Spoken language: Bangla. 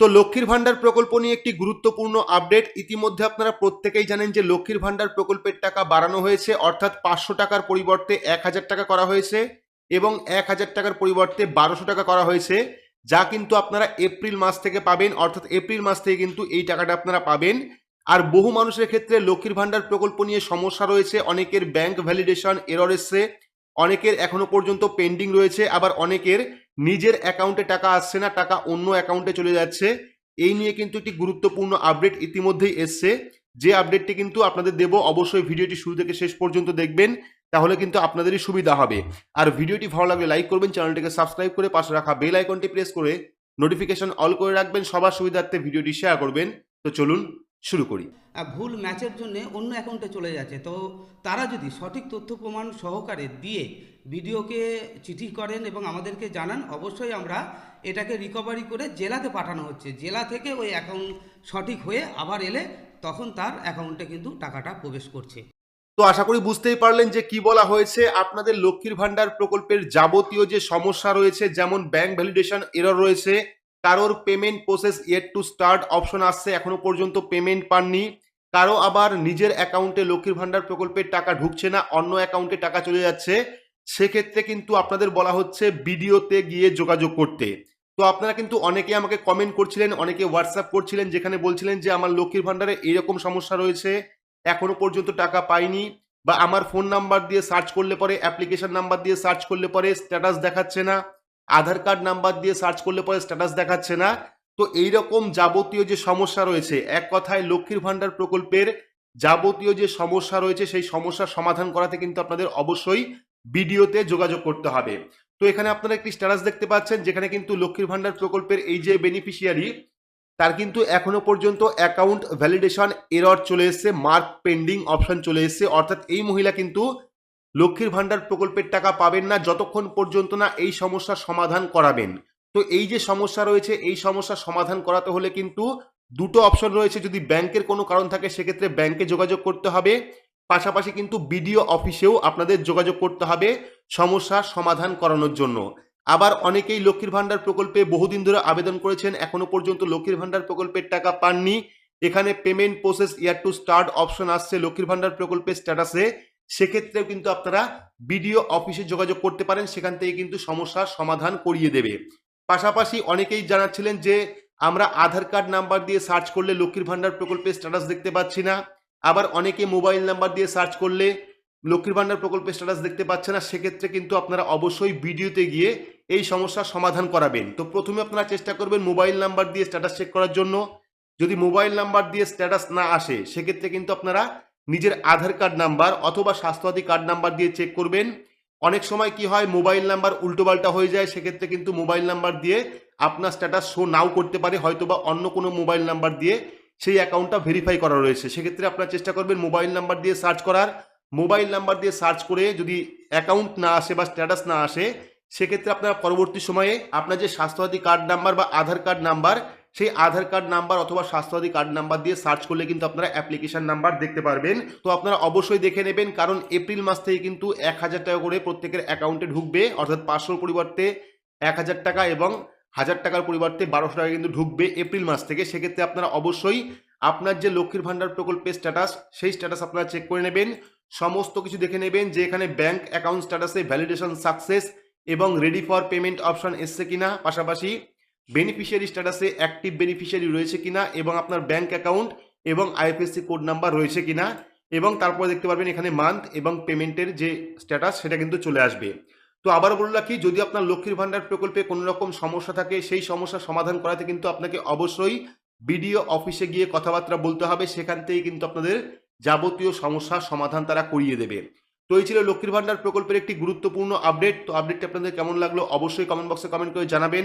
তো লক্ষ্মীর ভাণ্ডার প্রকল্প নিয়ে একটি গুরুত্বপূর্ণ আপডেট। ইতিমধ্যে আপনারা প্রত্যেকেই জানেন যে লক্ষ্মীর ভাণ্ডার প্রকল্পের টাকা বাড়ানো হয়েছে, অর্থাৎ পাঁচশো টাকার পরিবর্তে এক হাজার টাকা করা হয়েছে এবং এক হাজার টাকার পরিবর্তে বারোশো টাকা করা হয়েছে, যা কিন্তু আপনারা এপ্রিল মাস থেকে পাবেন, অর্থাৎ এপ্রিল মাস থেকে কিন্তু এই টাকাটা আপনারা পাবেন। আর বহু মানুষের ক্ষেত্রে লক্ষ্মীর ভাণ্ডার প্রকল্প নিয়ে সমস্যা রয়েছে, অনেকের ব্যাংক ভ্যালিডেশন এরর এসছে, অনেকের এখনও পর্যন্ত পেন্ডিং রয়েছে, আবার অনেকের নিজের অ্যাকাউন্টে টাকা আসছে না, টাকা অন্য অ্যাকাউন্টে চলে যাচ্ছে। এই নিয়ে কিন্তু একটি গুরুত্বপূর্ণ আপডেট ইতিমধ্যেই এসছে। যে আপডেটটি কিন্তু আপনাদের দেব, অবশ্যই ভিডিওটি শুরু থেকে শেষ পর্যন্ত দেখবেন, তাহলে কিন্তু আপনাদেরই সুবিধা হবে। আর ভিডিওটি ভালো লাগলে লাইক করবেন, চ্যানেলটিকে সাবস্ক্রাইব করে পাশে রাখা বেল আইকনটি প্রেস করে নোটিফিকেশন অল করে রাখবেন, সবার সুবিধার্থে ভিডিওটি শেয়ার করবেন। তো চলুন শুরু করি। ভুল ম্যাচের জন্য অন্য অ্যাকাউন্টে চলে যাচ্ছে। তো তারা যদি সঠিক তথ্য প্রমাণ সহকারে দিয়ে ভিডিওকে চিঠি করেন এবং আমাদেরকে জানান অবশ্যই আমরা এটাকে রিকভারি করে জেলাতে পাঠানো হচ্ছে। জেলা থেকে ওই অ্যাকাউন্ট সঠিক হয়ে আবার এলে তখন তার অ্যাকাউন্টে কিন্তু টাকাটা প্রবেশ করছে। তো আশা করি বুঝতেই পারলেন যে কি বলা হয়েছে। আপনাদের লক্ষ্মীর ভান্ডার প্রকল্পের যাবতীয় যে সমস্যা রয়েছে যেমন ব্যাংক ভ্যালিডেশন এরর রয়েছে কারোর payment process yet to start option আসছে, এখনও পর্যন্ত পেমেন্ট পাননি। কারও আবার নিজের অ্যাকাউন্টে লক্ষ্মীর ভান্ডার প্রকল্পের টাকা ঢুকছে না, অন্য অ্যাকাউন্টে টাকা চলে যাচ্ছে। সেক্ষেত্রে কিন্তু আপনাদের বলা হচ্ছে ভিডিওতে গিয়ে যোগাযোগ করতে। তো আপনারা কিন্তু অনেকে আমাকে কমেন্ট করছিলেন, অনেকে হোয়াটসঅ্যাপ করছিলেন, যেখানে বলছিলেন যে আমার লক্ষ্মীর ভান্ডারে এইরকম সমস্যা রয়েছে, এখনও পর্যন্ত টাকা পাইনি বা আমার ফোন নাম্বার দিয়ে সার্চ করলে পরে অ্যাপ্লিকেশন নাম্বার দিয়ে সার্চ করলে পরে স্ট্যাটাস দেখাচ্ছে না। আধার কার্ড নাম্বার দিয়ে সার্চ করলে পরে স্ট্যাটাস দেখাচ্ছে না। তো এই রকম যাবতীয় যে সমস্যা রয়েছে, এক কথায় লক্ষ্মীর ভান্ডার প্রকল্পের যাবতীয় যে সমস্যা রয়েছে, সেই সমস্যার সমাধান করাতে কিন্তু আপনাদের অবশ্যই ভিডিওতে যোগাযোগ করতে হবে। তো এখানে আপনারা একটি স্ট্যাটাস দেখতে পাচ্ছেন, যেখানে কিন্তু লক্ষ্মীর ভান্ডার প্রকল্পের এই যে বেনিফিশিয়ারি তার কিন্তু এখনও পর্যন্ত অ্যাকাউন্ট ভ্যালিডেশন এরর চলে এসেছে মার্ক পেন্ডিং অপশন চলে এসেছে। অর্থাৎ এই মহিলা কিন্তু লক্ষ্মীর ভান্ডার প্রকল্পের টাকা পাবেন না, যতক্ষণ পর্যন্ত না এই সমস্যার সমাধান করাবেন। তো এই যে সমস্যা রয়েছে, এই সমস্যার সমাধান করাতে হলে কিন্তু দুটো অপশন রয়েছে। যদি ব্যাংকের কোনো কারণ থাকে, সেক্ষেত্রে ব্যাংকে যোগাযোগ করতে হবে। পাশাপাশি কিন্তু বিডিও অফিসেও আপনাদের যোগাযোগ করতে হবে সমস্যার সমাধান করানোর জন্য। আবার অনেকেই লক্ষ্মীর ভান্ডার প্রকল্পে বহুদিন ধরে আবেদন করেছেন, এখনও পর্যন্ত লক্ষ্মীর ভান্ডার প্রকল্পের টাকা পাননি। এখানে payment process yet to start option আসছে। লক্ষ্মীর ভান্ডার প্রকল্পের স্ট্যাটাসে সেক্ষেত্রেও কিন্তু আপনারা বিডিও অফিসে যোগাযোগ করতে পারেন, সেখান থেকে কিন্তু সমস্যার সমাধান করিয়ে দেবে। পাশাপাশি অনেকেই জানাচ্ছিলেন যে, আমরা আধার কার্ড নাম্বার দিয়ে সার্চ করলে লক্ষ্মীর ভান্ডার প্রকল্পের স্ট্যাটাস দেখতে পাচ্ছি না। আবার অনেকে মোবাইল নাম্বার দিয়ে সার্চ করলে লক্ষ্মীর ভান্ডার প্রকল্পের স্ট্যাটাস দেখতে পাচ্ছে না। সেক্ষেত্রে কিন্তু আপনারা অবশ্যই ভিডিওতে গিয়ে এই সমস্যার সমাধান করাবেন। তো প্রথমে আপনারা চেষ্টা করবেন মোবাইল নাম্বার দিয়ে স্ট্যাটাস চেক করার জন্য। যদি মোবাইল নাম্বার দিয়ে স্ট্যাটাস না আসে, সেক্ষেত্রে কিন্তু আপনারা নিজের আধার কার্ড নাম্বার অথবা স্বাস্থ্যসাথী কার্ড নাম্বার দিয়ে চেক করবেন। অনেক সময় কি হয় মোবাইল নাম্বার উল্টোপাল্টা হয়ে যায়, সেক্ষেত্রে কিন্তু মোবাইল নাম্বার দিয়ে আপনার স্ট্যাটাস শো নাও করতে পারে হয়তো বা অন্য কোনো মোবাইল নাম্বার দিয়ে সেই অ্যাকাউন্টটা ভেরিফাই করা রয়েছে। সেক্ষেত্রে আপনার চেষ্টা করবেন মোবাইল নাম্বার দিয়ে সার্চ করার। মোবাইল নাম্বার দিয়ে সার্চ করে যদি অ্যাকাউন্ট না আসে বা স্ট্যাটাস না আসে, সেক্ষেত্রে আপনার পরবর্তী সময়ে আপনার যে স্বাস্থ্যসাথী কার্ড নাম্বার বা আধার কার্ড নাম্বার সেই আধার কার্ড নাম্বার অথবা স্বাস্থ্যসাথী কার্ড নাম্বার দিয়ে সার্চ করলে কিন্তু আপনারা অ্যাপ্লিকেশন নাম্বার দেখতে পারবেন। তো আপনারা অবশ্যই দেখে নেবেন, কারণ এপ্রিল মাস থেকে কিন্তু এক হাজার টাকা করে প্রত্যেকের অ্যাকাউন্টে ঢুকবে। অর্থাৎ পাঁচশোর পরিবর্তে এক হাজার টাকা এবং হাজার টাকার পরিবর্তে বারোশো টাকা কিন্তু ঢুকবে এপ্রিল মাস থেকে। সেক্ষেত্রে আপনারা অবশ্যই আপনার যে লক্ষ্মীর ভান্ডার প্রকল্পের স্ট্যাটাস সেই স্ট্যাটাস আপনারা চেক করে নেবেন। সমস্ত কিছু দেখে নেবেন যে এখানে ব্যাংক অ্যাকাউন্ট স্ট্যাটাসে ভ্যালিডেশন সাকসেস এবং রেডি ফর পেমেন্ট অপশন এসছে কিনা। পাশাপাশি বেনিফিশিয়ারি স্ট্যাটাসে অ্যাক্টিভ বেনিফিশিয়ারি রয়েছে কিনা এবং আপনার ব্যাংক অ্যাকাউন্ট এবং আইএফএসসি কোড নাম্বার রয়েছে কিনা এবং তারপরে দেখতে পারবেন এখানে মান্থ এবং পেমেন্টের যে স্ট্যাটাস সেটা কিন্তু চলে আসবে। তো আবার বলে রাখি, যদি আপনার লক্ষ্মীর ভান্ডার প্রকল্পে কোনো রকম সমস্যা থাকে, সেই সমস্যার সমাধান করাতে কিন্তু আপনাকে অবশ্যই বিডিও অফিসে গিয়ে কথাবার্তা বলতে হবে। সেখান থেকে কিন্তু আপনাদের যাবতীয় সমস্যার সমাধান তারা করিয়ে দেবে। তো এই ছিল লক্ষ্মীর ভান্ডার প্রকল্পের একটি গুরুত্বপূর্ণ আপডেট তো আপডেটটি আপনাদের কেমন লাগল অবশ্যই কমেন্ট বক্সে কমেন্ট করে জানাবেন।